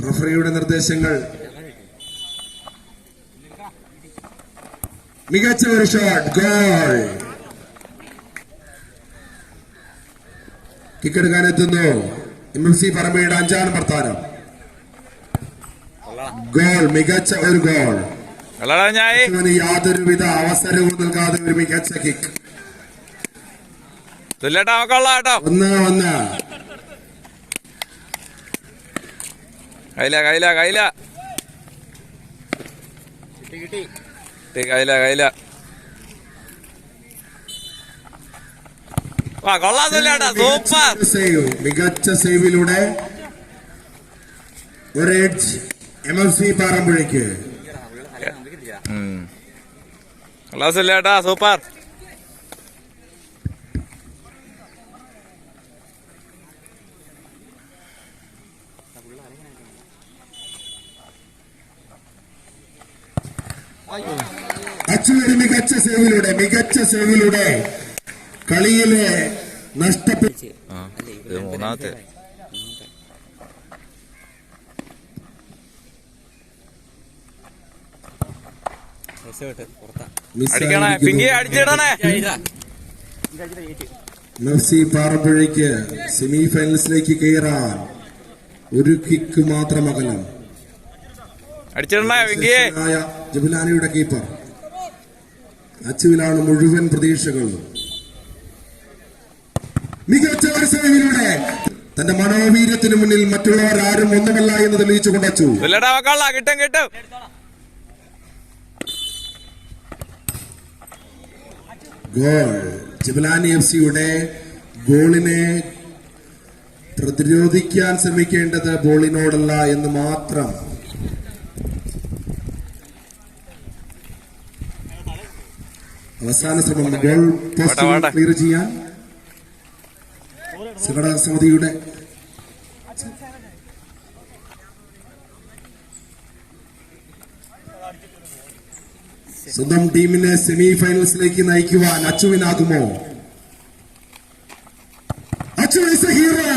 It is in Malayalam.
റഫറിയുടെ നിർദ്ദേശങ്ങൾ. മികച്ച ഒരു ഷോട്ട് ഗോൾ. കിക്കെടുക്കാൻ എത്തുന്നു എം എഫ് സി പറമ്പയുടെ അഞ്ചാം പ്രസ്ഥാനം. ഗോൾ മികച്ച ഒരു ഗോൾ. യാതൊരുവിധ അവസരവും നൽകാതെ ഒരു മികച്ച കിക്ക് ഒന്ന് ഒന്ന്. കയ്യില കയ്യില കയ്യില. കയ്യില കയ്യില. വാ കൊള്ളാം തുല്ലേട്ടാ സൂപ്പർ. മികച്ച സേവ് മികച്ച സേവിലൂടെ ഒരു എഡ്ജ് എം എഫ് സി പാറമ്പുഴയ്ക്ക്. കൊള്ളാം തുല്ലേട്ടാ സൂപ്പർ. അച്ചുവരി മികച്ച സേവിലൂടെ മികച്ച സേവിലൂടെ കളിയിലെ നഷ്ടപ്പെട്ട് മൂന്നാമത്തെ. അടിക്കണേ പിങ്കി അടിച്ചിടണേ. മെസ്സി പാറമ്പുഴയ്ക്ക് സെമി ഫൈനൽസിലേക്ക് കയറാൻ ഒരു കിക്ക് മാത്രം അകലം. ജബുലാനിയുടെ കീപ്പർ അച്ചുവിലാണ് മുഴുവൻ പ്രതീക്ഷകളും. മികച്ച ഒരു സേവിലൂടെ തന്റെ മനോവീര്യത്തിന് മുന്നിൽ മറ്റുള്ളവർ ആരും ഒന്നുമല്ല എന്ന് തുല്ലേട്ടാ നമുക്കുള്ള കിട്ടും കിട്ടും. ഗോൾ. ജബലാനി എഫ് സിയുടെ ഗോളിനെ പ്രതിരോധിക്കാൻ ശ്രമിക്കേണ്ടത് ബോളിനോടല്ല എന്ന് മാത്രം അവസാന ശ്രമം ഗോൾ ടെസ്റ്റ് ക്ലിയർ ചെയ്യാൻ സമിതിയുടെ സ്വന്തം ടീമിനെ സെമി ഫൈനൽസിലേക്ക് നയിക്കുവാൻ അച്ചുവിനാകുമോ? അച്ചു ഹീറോ